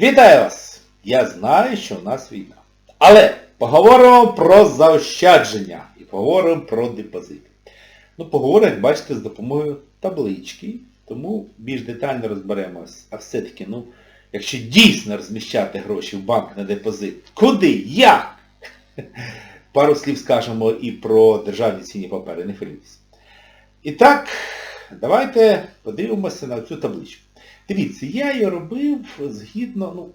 Вітаю вас! Я знаю, що у нас війна. Але поговоримо про заощадження і поговоримо про депозити. Ну, поговоримо, як бачите, з допомогою таблички, тому більш детально розберемось. А все-таки, ну, якщо дійсно розміщати гроші в банк на депозит, куди? Як? Пару слів скажемо і про державні цінні папери, не хвилюйтесь. І так, давайте подивимося на цю табличку. Дивіться, я її робив згідно, ну,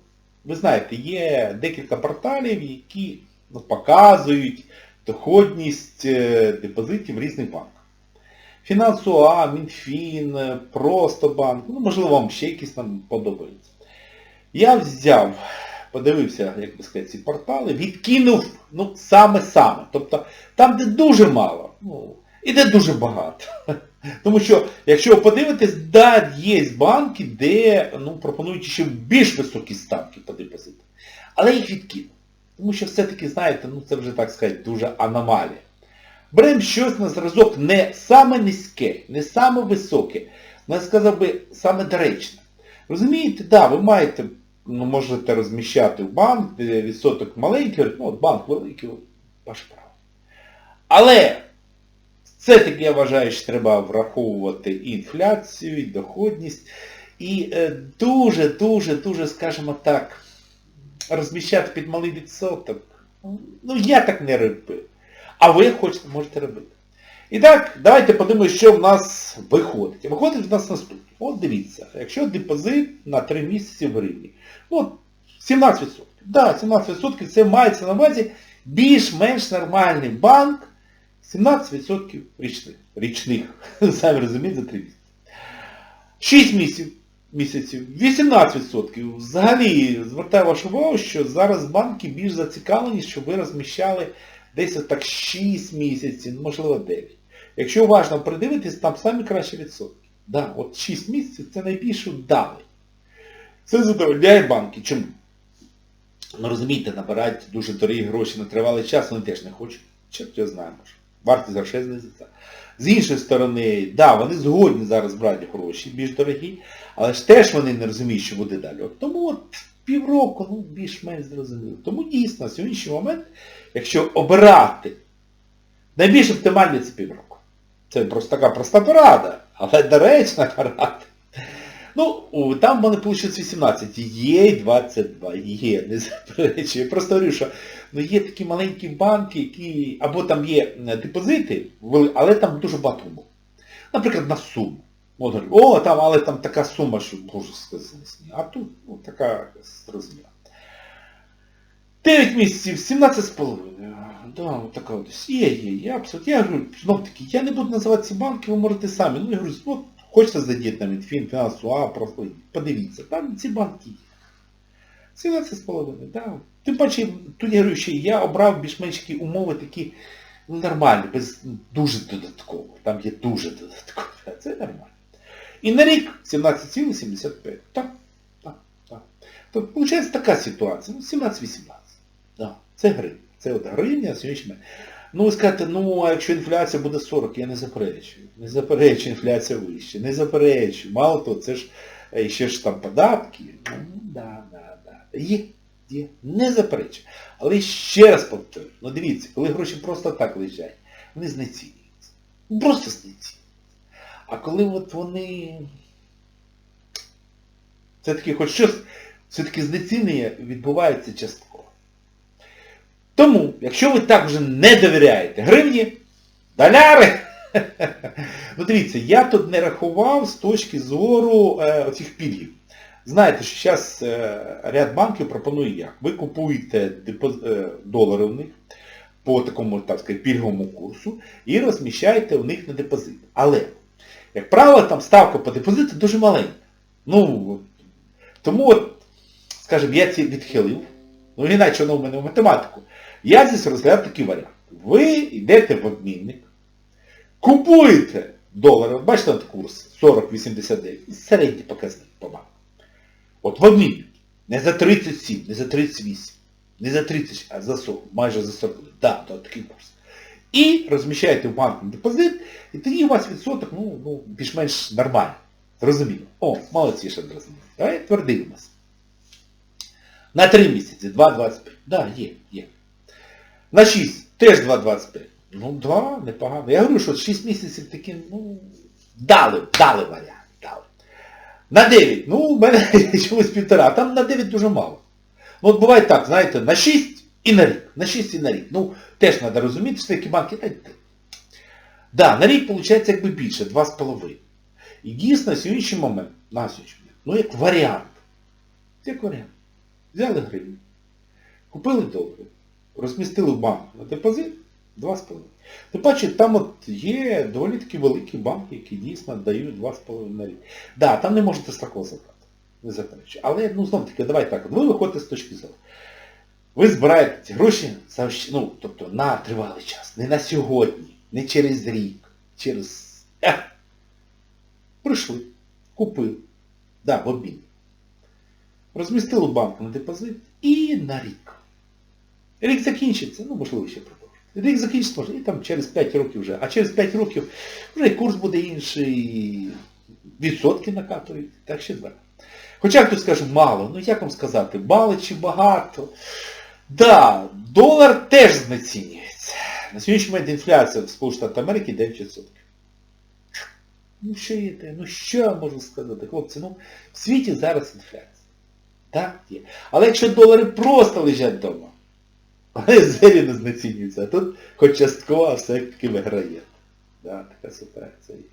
ви знаєте, є декілька порталів, які ну, показують доходність е, депозитів різних банках. Фінансуа, Мінфін, е, Просто банк, ну, можливо, вам ще якісь там подобаються. Я взяв, подивився, як би сказати, ці портали, відкинув, ну, саме-саме. Тобто, там, де дуже мало, ну, і де дуже багато. Тому що, якщо ви подивитесь, да, є банки, де ну, пропонують ще більш високі ставки по депозиту. Але їх відкинув. Тому що все-таки, знаєте, ну це вже, так сказати, дуже аномалія. Беремо щось на зразок не саме низьке, не саме високе, але, сказав би, саме доречне. Розумієте, да, ви маєте, ну, можете розміщати в банк, відсоток маленький, ну, от банк великий, ваше право. Але все-таки я вважаю, що треба враховувати інфляцію, і доходність. І дуже-дуже-дуже, скажімо так, розміщати під малий відсоток. Ну, я так не робив. А ви хочете, можете робити. І так, давайте подивимося, що в нас виходить. Виходить в нас наступне. От дивіться, якщо депозит на 3 місяці в гривні. От 17%. Так, да, 17% це мається на увазі більш-менш нормальний банк. 17% річних. Річних. Самі розумієте, за 3 місяці. 6 місяців. Місяців. 18%. Взагалі, звертаю вашу увагу, що зараз банки більш зацікавлені, щоб ви розміщали десь так 6 місяців, можливо 9. Якщо уважно придивитись, там самі кращі відсотки. Да, от 6 місяців це найбільше вдали. Це задовольняє банки. Чому? Ну розумієте, набирають дуже дорогі гроші на тривалий час, вони теж не хочуть. Чорт його знає, може. Вартість грошей знизиться. З іншої сторони, да, вони згодні зараз брати гроші більш дорогі, але ж теж вони не розуміють, що буде далі. От тому от півроку, ну, більш-менш зрозуміло. Тому дійсно, сьогоднішній момент, якщо обирати, найбільш оптимальний це півроку. Це просто така проста порада, але доречна порада. Ну, там вони получилось 18, є 22, є, не заперечую. Я просто говорю, що ну, є такі маленькі банки, які, або там є депозити, але там дуже багато умов. Наприклад, на суму. От о, там, але там така сума, що можу сказати. А тут ну, така зрозуміла. 9 місяців, 17,5. Да, така ось. Є, є, є, абсолютно. Я говорю, знов таки, я не буду називати ці банки, ви можете самі. Ну, я говорю, от, хочете зайдіть на Мінфін, фінансуа, просто подивіться. Там ці банки є. 17,5, да. Тим паче, тут я говорю, що я обрав більш-менш такі умови такі нормальні, без дуже додатково. Там є дуже додатково. Це нормально. І на рік 17,75. Так, так, так. Тобто, виходить така ситуація. Ну, 17-18. Да. Це гривня. Це от гривня момент. Ну, ви скажете, ну, а якщо інфляція буде 40, я не заперечую. Не заперечую, інфляція вища. Не заперечую. Мало того, це ж ще ж там податки. Ну, да, да, да. Є, є. Не заперечую. Але ще раз повторюю, ну дивіться, коли гроші просто так лежать, вони знецінюються. Просто знецінюються. А коли от вони... Все-таки хоч щось, все-таки знецінення відбувається частково. Тому, якщо ви так вже не довіряєте гривні, доляри, ну дивіться, я тут не рахував з точки зору е, оцих пільгів. Знаєте, що зараз е, ряд банків пропонує як? Ви купуєте депоз... е, долари у них по такому, так сказати, пільговому курсу і розміщаєте у них на депозит. Але, як правило, там ставка по депозиту дуже маленька. Ну, тому от, скажімо, я ці відхилив. Ну, іначе воно в мене в математику. Я здесь розглядав такий варіант. Ви йдете в обмінник, купуєте долари, бачите от курс 40,89, середній показник по банку. От в обмінник. Не за 37, не за 38, не за 30, а за 40, майже за 40. Так, да, такий курс. І розміщаєте в банк депозит, і тоді у вас відсоток, ну, ну більш-менш нормальний. Зрозуміло. О, молодці, що зрозуміло. Давай твердимося. На 3 місяці 2,25. Да, є, є. На 6 теж 2,25. Ну, да, непогано. Я говорю, що 6 місяців такі, ну, дали, дали варіант, дали. На 9, ну, у мене чомусь півтора, а там на 9 дуже мало. Ну, от буває так, знаєте, на 6 і на рік. На 6 і на рік. Ну, теж треба розуміти, що такі банки, та, да, на рік виходить якби більше, 2,5. І дійсно, на сьогоднішній момент, на сьогоднішній момент, ну як варіант. Як варіант. Взяли гривню, купили долари, розмістили банк на депозит 2,5. Ти бачиш, там от є доволі такі великі банки, які дійсно дають 2,5 на рік. Так, да, там не можете страхово забрати. Не заперечую. Але, ну, знов таки, давай так, ви виходите з точки зору. Ви збираєте ці гроші ну, тобто на тривалий час. Не на сьогодні, не через рік, через... Ех. Прийшли, купили. Да, в обмін. Розмістили банк на депозит і на рік. Рік закінчиться, ну можливо ще продовжити. Рік закінчиться, може, і там через 5 років вже. А через 5 років вже і курс буде інший, відсотки накатують. Так ще два. Хоча хтось скаже, мало, ну як вам сказати, мало чи багато. Да, долар теж знецінюється. На сьогоднішній момент інфляція в Сполучених Америки 9%. Ну що є те? Ну що я можу сказати, хлопці? Ну, в світі зараз інфляція. Так, є. Але якщо долари просто лежать вдома, вони взагалі не знецінюються, а тут хоч частково все-таки виграє. Да, така ситуація є.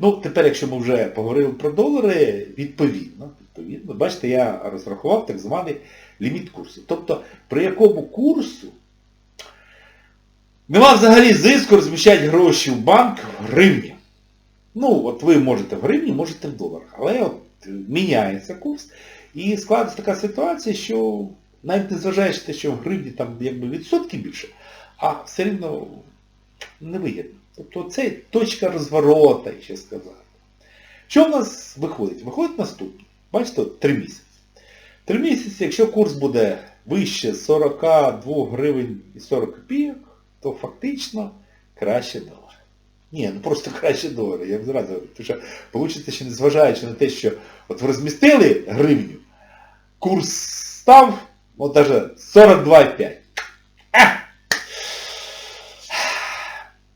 Ну, тепер, якщо ми вже поговорили про долари, відповідно, відповідно, бачите, я розрахував так званий ліміт курсу. Тобто, при якому курсу нема взагалі зиску розміщати гроші в банк в гривні. Ну, от ви можете в гривні, можете в доларах. Але от міняється курс. І складається така ситуація, що навіть не зважаючи те, що в гривні там якби відсотки більше, а все рівно невигідно. Тобто це точка розворота, ще сказати. Що в нас виходить? Виходить наступне. Бачите, 3 місяці. 3 місяці, якщо курс буде вище 42 гривень і 40 копійок, то фактично краще долар. Ні, ну просто краще долари, я зразу говорю. Тому що вийде, що незважаючи на те, що от ви розмістили гривню, курс став, от даже 42,5. А!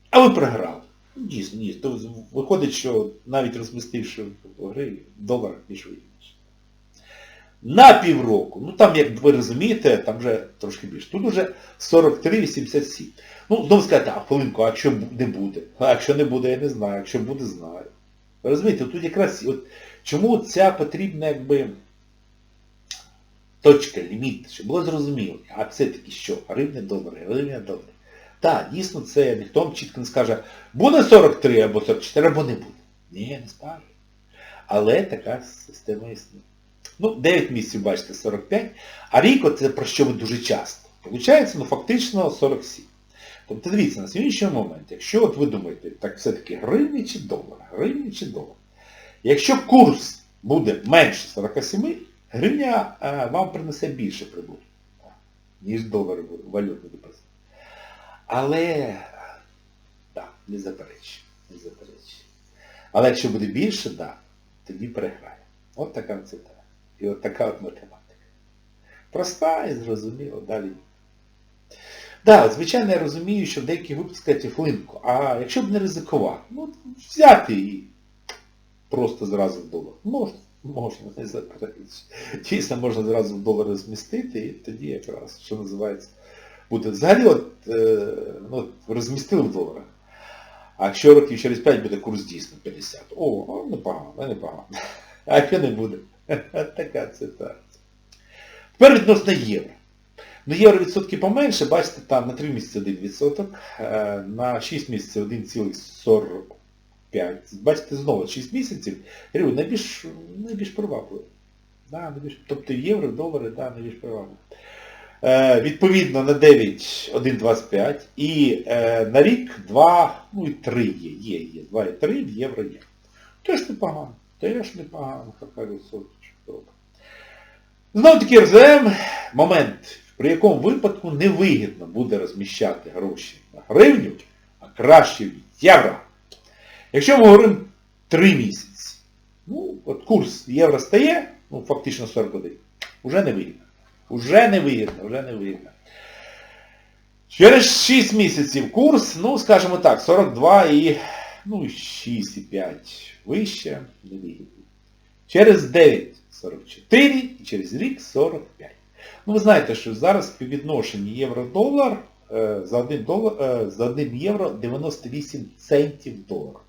а ви програли. Дійсно, ні. То виходить, що навіть розмістивши в гривні, в доларах ніж вигідніше. На півроку, ну там, як ви розумієте, там вже трошки більше. Тут вже 43,87. Ну, знову сказати, а хвилинку, а якщо не буде? А якщо не буде, я не знаю. Якщо буде, знаю. Розумієте, тут якраз от, чому ця потрібна якби точка, ліміт, щоб було зрозуміло. А все-таки що? Гривня долари, гривня долари. Так, дійсно це ніхто чітко не скаже, буде 43 або 44, або не буде. Ні, не скаже. Але така система існує. Ну, 9 місяців, бачите, 45, а рік це про що ви дуже часто. Получається, ну фактично 47. Тобто дивіться, на сьогоднішній момент, якщо от ви думаєте, так все-таки гривні чи долар, гривні чи долар. Якщо курс буде менше 47, гривня е, вам принесе більше прибутку, ніж долар валютний депозит. Але, так, не заперечую, не заперечую. Але якщо буде більше, так, тоді переграє. От така цитата. І от така от математика. Проста і зрозуміла, далі. Так, да, звичайно, я розумію, що в деяких випадках флинку. А якщо б не ризикувати, ну, взяти і просто зразу в долар. Можна, можна, не заперечую. Дійсно, можна зразу в долари змістити, і тоді якраз, що називається, буде. Взагалі, от, е, ну, розмістили в доларах. А якщо років через 5 буде курс дійсно 50. О, непогано, непогано. А якщо не буде? Така ситуація. Тепер відносно євро. Ну, євро відсотки поменше, бачите, там на 3 місяці 1 відсоток, е, на 6 місяців 1,45. Бачите, знову 6 місяців. Говорю, найбільш, найбільш привабливо. Да, найбільш, тобто євро, долари, да, найбільш привабливо. Е, відповідно на 9 1,25 і е, на рік 2, ну і 3 є, є, є. 2,3 в євро є. Теж непогано. Теж непогано, така відсоточка. Добре. Знову таки РЗМ момент, при якому випадку невигідно буде розміщати гроші на гривню, а краще в євро. Якщо ми говоримо 3 місяці, ну, от курс євро стає, ну, фактично 41, вже не вигідно. Уже не вигідно, вже не вигідно. Через 6 місяців курс, ну, скажімо так, 42 і, ну, 6,5 вище, не вигідно. Через 9 44 і через рік 45. Ну, ви знаєте, що зараз співвідношення євро-долар е, за 1 долар, е, за 1 євро 98 центів долар.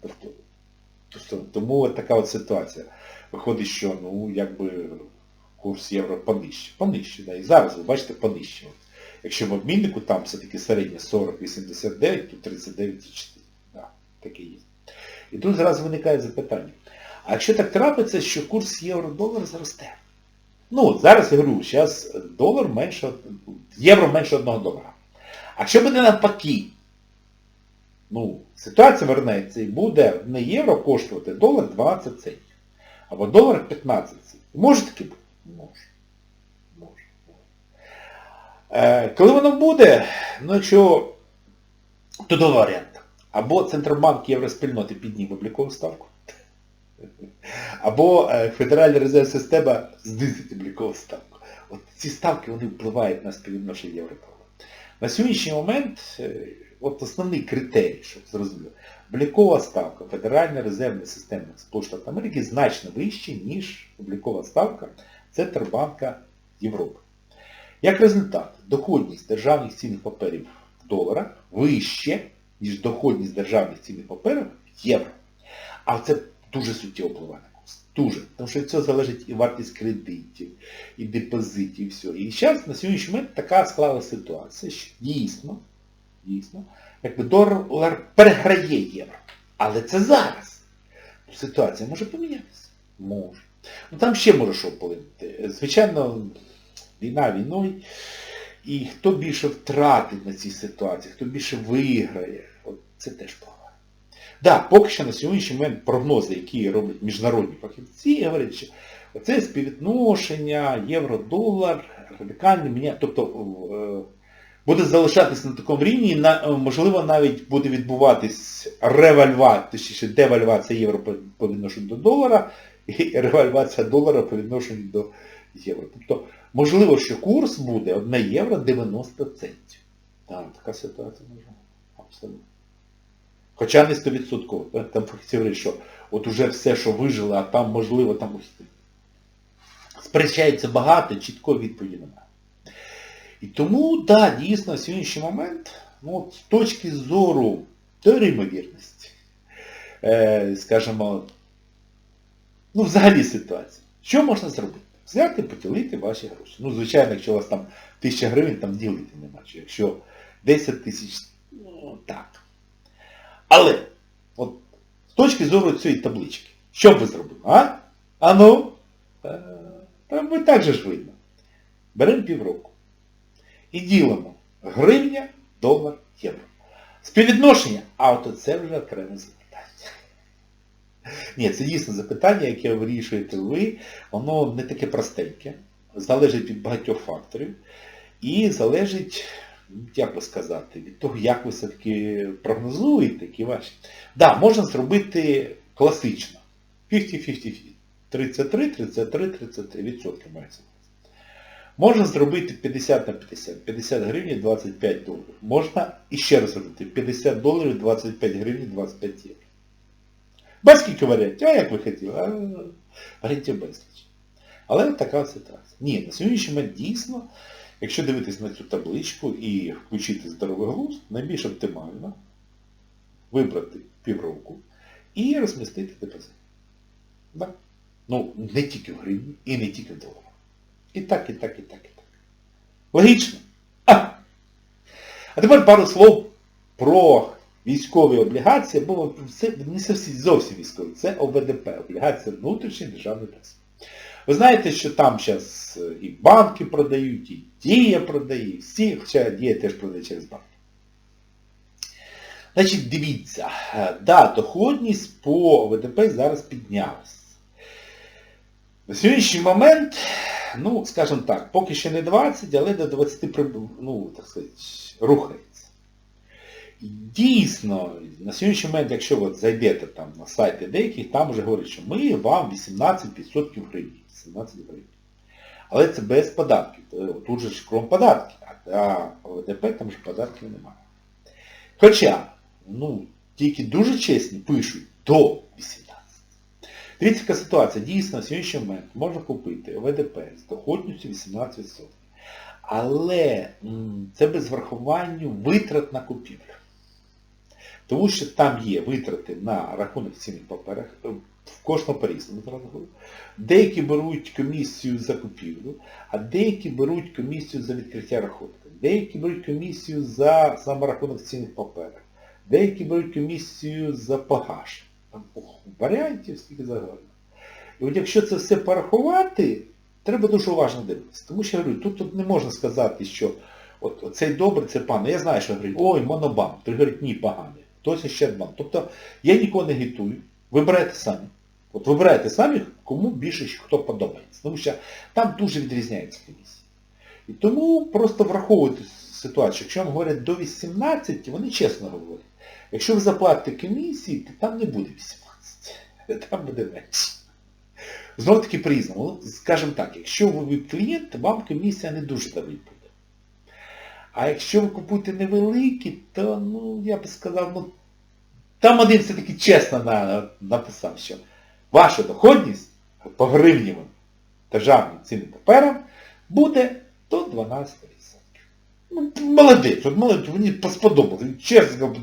Тобто, тому така от ситуація. Виходить, що ну, якби курс євро понижче. Понижче, да. І зараз ви бачите понижче. От. Якщо в обміннику там все-таки середнє 40-89, то 39,4. Да, таке є. І тут зразу виникає запитання. А якщо так трапиться, що курс євро-долар зросте? Ну, от зараз я говорю, зараз долар менше, євро менше 1 долара. А якщо буде навпаки, ну, ситуація вернеться і буде не євро коштувати долар 12 центів, або долар 15 центів. Може таке бути? Може. Може. Е, коли воно буде, ну якщо, то два варіанти. Або Центробанк Євроспільноти підніме облікову ставку, або е, Федеральна резерв система знизить облікову ставку. От ці ставки вони впливають на співвідношення євро На сьогоднішній момент е, от основний критерій, щоб зрозуміло, облікова ставка Федеральної резервної системи Сполучених Штатів Америки значно вища, ніж облікова ставка Центробанка Європи. Як результат, доходність державних цінних паперів в доларах вище, ніж доходність державних цінних паперів в євро. А це дуже суттєво впливає на курс. Дуже. Тому що від цього залежить і вартість кредитів, і депозитів, і все. І зараз на сьогоднішній момент така склалася ситуація, що дійсно, дійсно, якби долар переграє євро. Але це зараз. Ситуація може помінятися. Може. Ну там ще може що вплинути. Звичайно, війна війною. І хто більше втратить на цій ситуації, хто більше виграє, от це теж впливає. Так, да, поки що на сьогоднішній момент прогнози, які роблять міжнародні фахівці, говорять, що оце співвідношення, євро-долар, радикальне міня, тобто е, буде залишатися на такому рівні, на, можливо, навіть буде відбуватись ревальвація, точніше девальвація євро по, відношенню до долара, і ревальвація долара по відношенню до євро. Тобто, можливо, що курс буде 1 євро 90 центів. Так, така ситуація може. Абсолютно. Хоча не 100%. Там фахівці говорять, що от уже все, що вижило, а там, можливо, там сперечається багато, чіткої відповіді немає. І тому, так, да, дійсно, на сьогоднішній момент, ну, з точки зору теорії ймовірності, е, скажімо, ну, взагалі ситуації, що можна зробити? Взяти, поділити ваші гроші. Ну, звичайно, якщо у вас там 1000 гривень, там ділити нема. Якщо 10 тисяч, ну так. Але, от, з точки зору цієї таблички, що б ви зробили? А? А ну? Там ви так же ж видно. Беремо півроку. І ділимо гривня, долар, євро. Співвідношення, а от це вже окреме запитання. Ні, це дійсно запитання, яке вирішуєте ви, воно не таке простеньке, залежить від багатьох факторів і залежить, як би сказати, від того, як ви все-таки прогнозуєте, які ваші. Так, да, можна зробити класично. 50-50-50. 33, 33, 33 відсотки мається. Можна зробити 50 на 50, 50 гривень 25 доларів. Можна іще раз зробити 50 доларів 25 гривень 25 євро. Без скільки варіантів, а як ви хотіли, а варіантів безліч. Але така ситуація. Ні, на сьогоднішній момент дійсно, якщо дивитись на цю табличку і включити здоровий глузд, найбільш оптимально вибрати півроку і розмістити депозит. Да? Ну, не тільки в гривні і не тільки в доларах. І так, і так, і так, і так. Логічно? А! А тепер пару слов про військові облігації, бо це не зовсім військові, це ОВДП, облігація внутрішньої державної преси. Ви знаєте, що там зараз і банки продають, і Дія продає, всі, хоча Дія теж продає через банки. Значить, дивіться, да, доходність по ОВДП зараз піднялась. На сьогоднішній момент, ну, скажімо так, поки ще не 20, але до 20 ну, так сказати, рухається. Дійсно, на сьогоднішній момент, якщо ви зайдете там на сайти деяких, там вже говорять, що ми вам 18% гривень. 17 гривень. Але це без податків. Тут же ж крім податків, а ОВДП там же податків немає. Хоча, ну, тільки дуже чесні пишуть до 18. Дивіться, яка ситуація. Дійсно, на сьогоднішній момент можна купити ОВДП з доходністю 18%. Але це без врахування витрат на купівлю. Тому що там є витрати на рахунок цінних паперах, е, в кожному по-різному зразу. Деякі беруть комісію за купівлю, а деякі беруть комісію за відкриття рахунку. Деякі беруть комісію за саме рахунок цінних паперах. Деякі беруть комісію за погаш. Варіантів скільки загально. І от якщо це все порахувати, треба дуже уважно дивитися. Тому що я говорю, тут, тут не можна сказати, що от, цей добрий, це пан. Я знаю, що говорять, ой, монобанк. Ти говорить, ні, поганий. Хтось ще банк. Тобто я нікого не агітую. Вибирайте самі. От вибирайте самі, кому більше хто подобається. Тому що там дуже відрізняється комісія. І тому просто враховуйте ситуацію. Якщо вам говорять до 18, вони чесно говорять. Якщо ви заплатите комісії, то там не буде 18. Там буде менше. Знов таки по-різному. Скажімо так, якщо ви клієнт, то вам комісія не дуже давить буде. А якщо ви купуєте невеликі, то, ну, я би сказав, ну, там один все-таки чесно на, написав, що ваша доходність по гривнівим державним цінним паперам буде до 12%. Ну, молодець, от молодець, мені сподобалося. Чесно,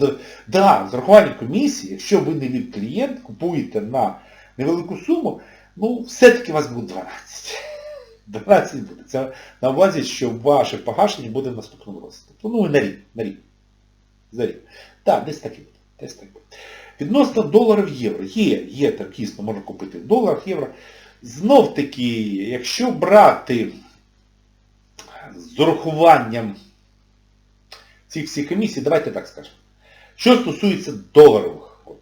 да, з урахуванням комісії, якщо ви не від клієнт, купуєте на невелику суму, ну, все-таки у вас буде 12. 12 буде. Це на увазі, що ваше погашення буде в наступному році. Тобто, ну, на рік, на рік. За рік. Так, десь так і буде. Десь так буде. Відносно доларів євро. Є, є так дійсно, можна купити в доларах, євро. Знов таки, якщо брати з урахуванням цих всіх комісій, давайте так скажемо. Що стосується доларових от,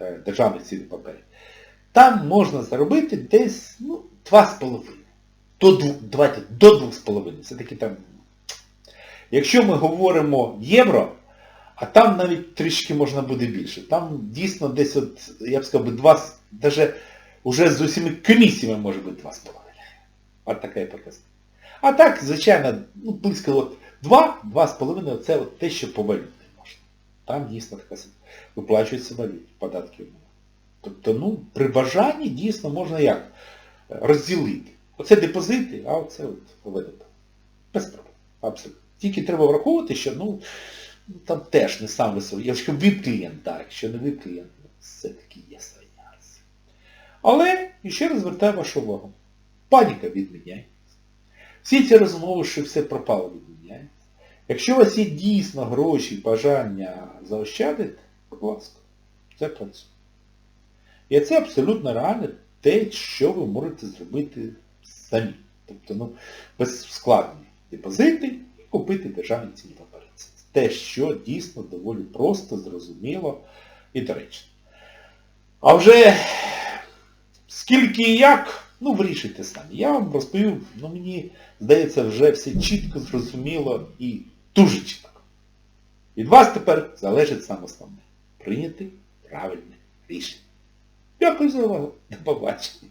е, державних цінних паперів, там можна заробити десь ну, 2,5. До 2, давайте, до 2,5. Все-таки там. Якщо ми говоримо євро, а там навіть трішки можна буде більше. Там дійсно десь от, я б сказав, 2, навіть уже з усіми комісіями може бути 2,5. От така і показка. А так, звичайно, ну, близько от 2, 2,5 це от те, що по валюті можна. Там дійсно така. Виплачується валюті, податків. Тобто, ну, при бажанні дійсно можна як? Розділити. Оце депозити, а оце от ВДП. Без проблем. Абсолютно. Тільки треба враховувати, що ну, там теж не сам високий. Якщо віп клієнт, так, якщо не віп клієнт, ну, все-таки є свої нюанси. Але, ще раз звертаю вашу увагу. Паніка відміняється. Всі ці розмови, що все пропало відміняється. Якщо у вас є дійсно гроші, бажання заощадити, будь ласка, це працює. І це абсолютно реально те, що ви можете зробити самі. Тобто, ну, без депозити і купити державні цінні папери. Це те, що дійсно доволі просто, зрозуміло і доречно. А вже скільки і як, ну вирішуйте самі. Я вам розповів, ну мені здається, вже все чітко, зрозуміло і дуже чітко. Від вас тепер залежить саме основне. Прийняти правильне рішення. Дякую за увагу. До побачення.